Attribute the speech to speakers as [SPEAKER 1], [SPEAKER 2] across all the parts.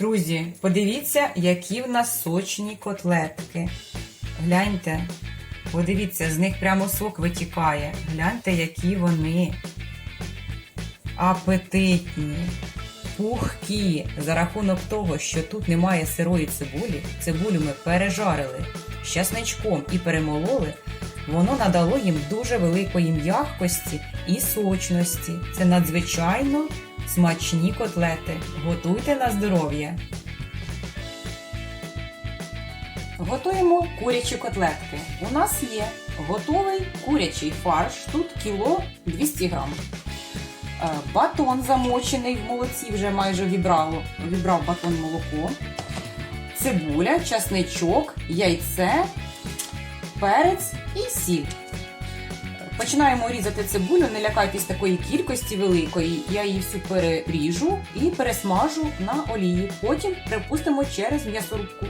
[SPEAKER 1] Друзі, подивіться, які в нас сочні котлетки. Гляньте, подивіться, з них прямо сок витікає. Гляньте, які вони апетитні, пухкі. За рахунок того, що тут немає сирої цибулі, цибулю ми пережарили з часничком і перемололи. Воно надало їм дуже великої м'якості і сочності. Це надзвичайно смачні котлети. Готуйте на здоров'я. Готуємо курячі котлетки. У нас є готовий курячий фарш, тут кіло 200 грам. Е, Батон замочений в молоці, вже майже вібрало, вібрав батон молоко. Цибуля, часничок, яйце, перець і сіль. Починаємо різати цибулю, не лякайтесь такої кількості великої. Я її всю переріжу і пересмажу на олії. Потім припустимо через м'ясорубку.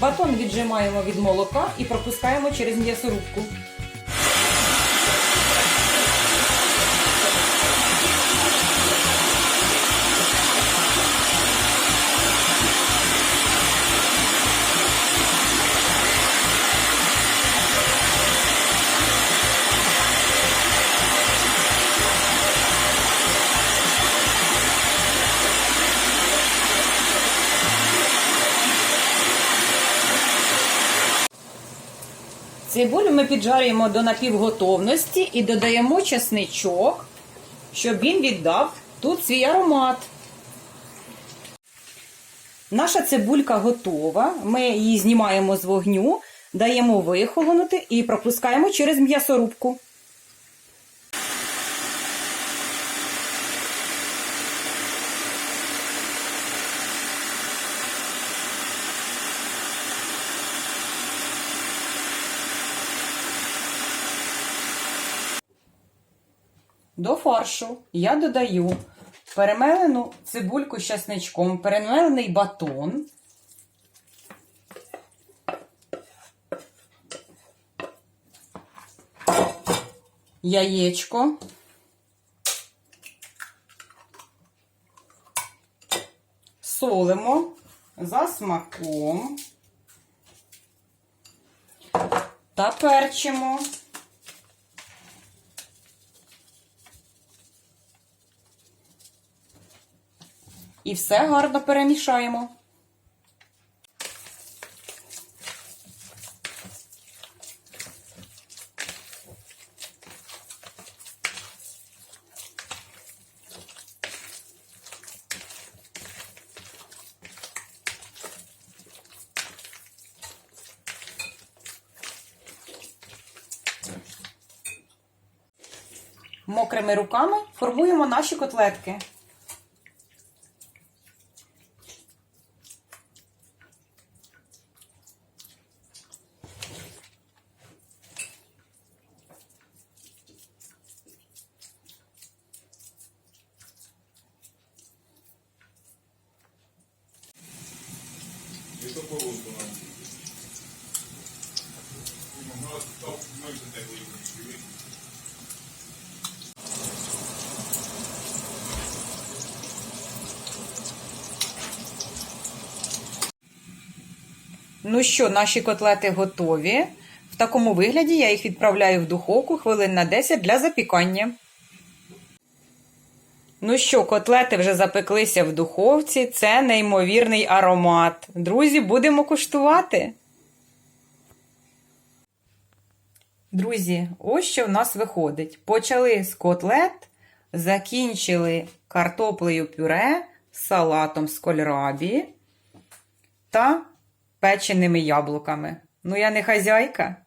[SPEAKER 1] Батон віджимаємо від молока і пропускаємо через м'ясорубку. Цибулю ми піджарюємо до напівготовності і додаємо чесничок, щоб він віддав тут свій аромат. Наша цибулька готова. Ми її знімаємо з вогню, даємо вихолонути і пропускаємо через м'ясорубку. До фаршу я додаю перемелену цибульку з часничком, перемелений батон. Яєчко. Солимо за смаком та перчимо. І все гарно перемішаємо. Мокрими руками формуємо наші котлетки.
[SPEAKER 2] І то полунку нам. Ну, а то ми вже не виїхали.
[SPEAKER 1] Ну що, наші котлети готові. В такому вигляді я їх відправляю в духовку хвилин на 10 для запікання. Ну що, котлети вже запеклися в духовці. Це неймовірний аромат. Друзі, будемо куштувати. Друзі, ось що в нас виходить. Почали з котлет, закінчили картоплею пюре, салатом з кольрабі та печеними яблуками. Ну я не хазяйка.